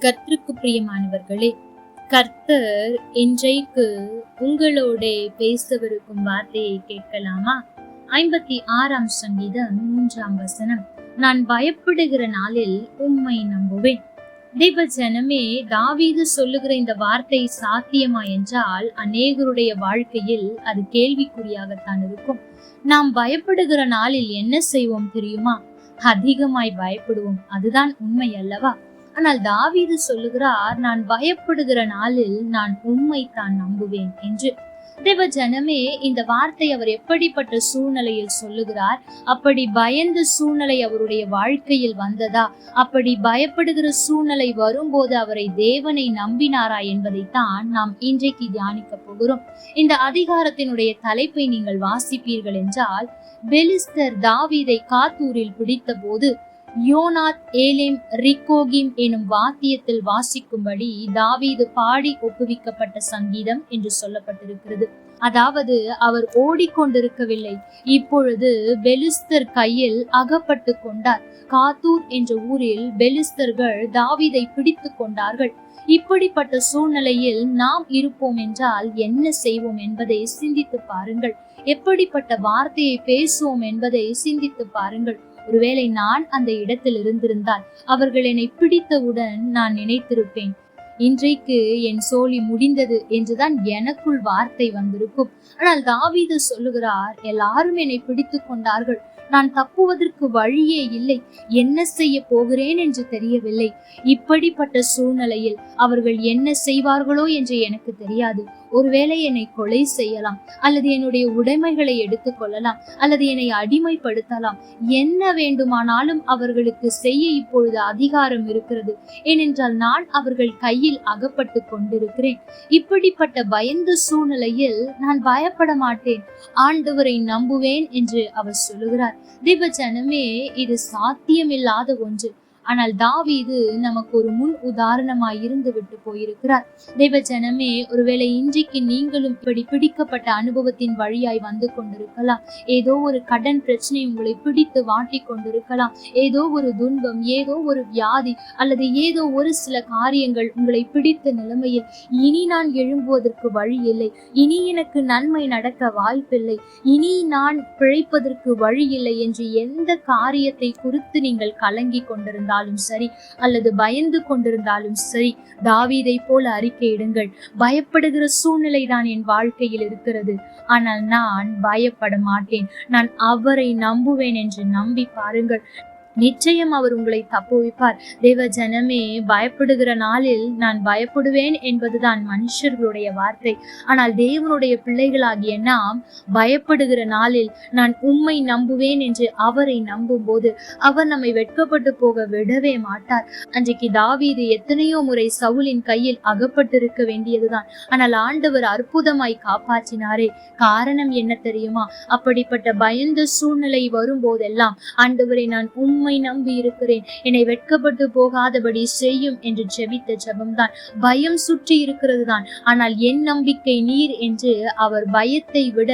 கர்த்தருக்கு பிரியமானவர்களே கர்த்தர் இன்றைக்கு உங்களோட பேசவிருக்கும் வார்த்தையை கேட்கலாமா? ஐம்பத்தி ஆறாம் சங்கீதம் மூன்றாம் வசனம். நான் பயப்படுகிற நாளில் உண்மை நம்புவேன். தேவ ஜனமே தாவீது சொல்லுகிற இந்த வார்த்தை சாத்தியமா என்றால் அநேகருடைய வாழ்க்கையில் அது கேள்விக்குறியாகத்தான் இருக்கும். நாம் பயப்படுகிற நாளில் என்ன செய்வோம் தெரியுமா? அதிகமாய் பயப்படுவோம். அதுதான் உண்மை அல்லவா? ஆனால் தாவீது சொல்லுகிறார் நான் பயப்படுகிற நாளில் நான் உண்மை தான் நம்புவேன் என்று. தேவ ஜனமே இந்த வார்த்தை அவர் எப்படிப்பட்ட சூழ்நிலையில் சொல்லுகிறார்? அப்படி பயந்த சூழ்நிலை அவருடைய வாழ்க்கையில் வந்ததா? அப்படி பயப்படுகிற சூழ்நிலை வரும்போது அவரை தேவனை நம்பினாரா என்பதைத்தான் நாம் இன்றைக்கு தியானிக்க போகிறோம். இந்த அதிகாரத்தினுடைய தலைப்பை நீங்கள் வாசிப்பீர்கள் என்றால் பெலிஸ்தர் தாவீதை காத்தூரில் பிடித்த போது யோனாத் ஏலேம் ரிக்கோகிம் எனும் வாத்தியத்தில் வாசிக்கும்படி தாவீது பாடி ஒப்புவிக்கப்பட்ட சங்கீதம் என்று சொல்லப்பட்டிருக்கிறது. அதாவது அவர் ஓடிக்கொண்டிருக்கவில்லை. இப்பொழுது பெலிஸ்தர் கையில் அகப்பட்டு கொண்டார். காத்தூர் என்ற ஊரில் பெலிஸ்தர்கள் தாவிதை பிடித்து கொண்டார்கள். இப்படிப்பட்ட சூழ்நிலையில் நாம் இருப்போம் என்றால் என்ன செய்வோம் என்பதை சிந்தித்து பாருங்கள். எப்படிப்பட்ட வார்த்தையை பேசுவோம் என்பதை சிந்தித்து பாருங்கள். ஒருவேளை நான் அந்த இடத்தில் இருந்திருந்தால் அவர்கள் என்னை பிடித்தவுடன் நான் நினைத்திருப்பேன். இன்றைக்கு என் சோழி முடிந்தது என்றுதான் எனக்குள் வார்த்தை வந்திருக்கும். ஆனால் தாவீது சொல்லுகிறார் எல்லாரும் என்னை பிடித்து கொண்டார்கள். நான் தப்புவதற்கு வழியே இல்லை. என்ன செய்ய போகிறேன் என்று தெரியவில்லை. இப்படிப்பட்ட சூழ்நிலையில் அவர்கள் என்ன செய்வார்களோ என்று எனக்கு தெரியாது. ஒருவேளை என்னை கொலை செய்யலாம் அல்லது என்னுடைய உடைமைகளை எடுத்துக் கொள்ளலாம் அல்லது என்னை அடிமைப்படுத்தலாம். என்ன வேண்டுமானாலும் அவர்களுக்கு செய்ய இப்பொழுது அதிகாரம் இருக்கிறது. ஏனென்றால் நான் அவர்கள் கையில் அகப்பட்டு கொண்டிருக்கிறேன். இப்படிப்பட்ட பயந்த சூழ்நிலையில் நான் பயப்பட மாட்டேன். ஆண்டவரை நம்புவேன் என்று அவர் சொல்லுகிறார். திபஜனமே ஜனமே இது சாத்தியமில்லாத ஒன்று. ஆனால் தாவீது நமக்கு ஒரு முன் உதாரணமாய் இருந்து விட்டு போயிருக்கிறார். தெய்வஜனமே ஒருவேளை இன்றைக்கு நீங்களும் இப்படி பிடிக்கப்பட்ட அனுபவத்தின் வழியாய் வந்து கொண்டிருக்கலாம். ஏதோ ஒரு கடன் பிரச்சனை உங்களை பிடித்து வாட்டி கொண்டிருக்கலாம். ஏதோ ஒரு துன்பம் ஏதோ ஒரு வியாதி அல்லது ஏதோ ஒரு சில காரியங்கள் உங்களை பிடித்த நிலைமையில் இனி நான் எழும்புவதற்கு வழி இல்லை. இனி எனக்கு நன்மை நடக்க வாய்ப்பில்லை. இனி நான் பிழைப்பதற்கு வழி இல்லை என்று எந்த காரியத்தை குறித்து நீங்கள் கலங்கி கொண்டிருந்தாலும் சரி அல்லது பயந்து கொண்டிருந்தாலும் சரி தாவீதை போல அறிக்கையிடுங்கள் பயப்படுகிற சூழ்நிலை தான் என் வாழ்க்கையில் இருக்கிறது. ஆனால் நான் பயப்பட மாட்டேன். நான் அவரை நம்புவேன் என்று நம்பி பாருங்கள். நிச்சயம் அவர் உங்களை தப்புவிப்பார். தேவ ஜனமே பயப்படுகிற நாளில் நான் பயப்படுவேன் என்பதுதான் மனுஷர்களுடைய வார்த்தை. ஆனால் தேவனுடைய பிள்ளைகளாகிய நாம் பயப்படுகிற நாளில் நான் உம்மை நம்புவேன் என்று அவரை நம்பும் போது அவர் நம்மை வெட்கப்பட்டு போக விடவே மாட்டார். அன்றைக்கு தாவீது எத்தனையோ முறை சவுலின் கையில் அகப்பட்டிருக்க வேண்டியதுதான். ஆனால் ஆண்டவர் அற்புதமாய் காப்பாற்றினாரே. காரணம் என்ன தெரியுமா? அப்படிப்பட்ட பயந்த சூழ்நிலை வரும்போதெல்லாம் ஆண்டவரை நான் உண்மை நம்பி இருக்கிறேன். என்னை வெட்கப்பட்டு போகாதபடி செய்யும் என்று ஜெபித்த ஜபம்தான். பயம் சுற்றி இருக்கிறது தான் ஆனால் என் நம்பிக்கை நீர் என்று அவர் பயத்தை விட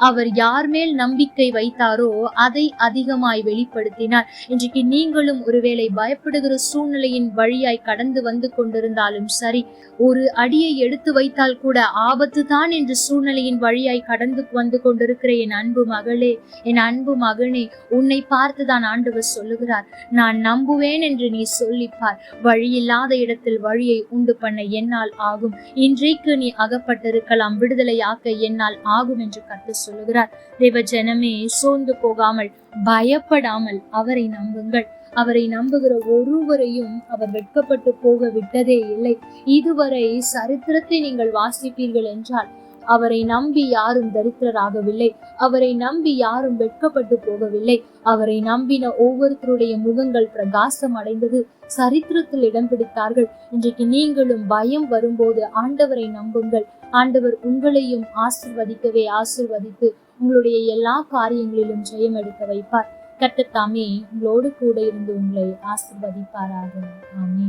அவர் யார் மேல் நம்பிக்கை வைத்தாரோ அதை அதிகமாய் வெளிப்படுத்தினார். இன்றைக்கு நீங்களும் ஒருவேளை பயப்படுகிற சூழ்நிலையின் வழியாய் கடந்து வந்து கொண்டிருந்தாலும் சரி ஒரு அடியை எடுத்து வைத்தால் கூட ஆபத்து தான் என்று சூழ்நிலையின் வழியாய் கடந்து வந்து கொண்டிருக்கிற என் அன்பு மகளே என் அன்பு மகனே உன்னை பார்த்துதான் ஆண்டவர் சொல்லுகிறார். நான் நம்புவேன் என்று நீ சொல்லிப்பார். வழியில்லாத இடத்தில் வழியை உண்டு பண்ண என்னால் ஆகும். இன்றைக்கு நீ அகப்பட்டிருக்கலாம். விடுதலையாக்க என்னால் ஆகும் என்று கத்து சொல்லுகிறார். தேவ ஜனமே சோர்ந்து போகாமல் பயப்படாமல் அவரை நம்புங்கள். அவரை நம்புகிற ஒருவரையும் அவர் வெட்கப்பட்டு போக விட்டதே இல்லை. இதுவரை சரித்திரத்தை நீங்கள் வாசிப்பீர்கள் என்றால் அவரை நம்பி யாரும் தரித்திரராகவில்லை. அவரை நம்பி யாரும் வெட்கப்பட்டு போகவில்லை. அவரை நம்பின ஒவ்வொருத்தருடைய முகங்கள் பிரகாசம் அடைந்தது. சரித்திரத்தில் இடம் பிடித்தார்கள். இன்றைக்கு நீங்களும் பயம் வரும்போது ஆண்டவரை நம்புங்கள். ஆண்டவர் உங்களையும் ஆசிர்வதிக்கவே ஆசிர்வதித்து உங்களுடைய எல்லா காரியங்களிலும் ஜெயம் எடுக்க வைப்பார். கட்டத்தாமே உங்களோடு கூட இருந்து உங்களை ஆசிர்வதிப்பாராக. ஆமே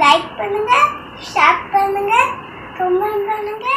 லைக் பண்ணுங்க ஷேர் பண்ணுங்க. கமெண்ட் பண்ணுங்க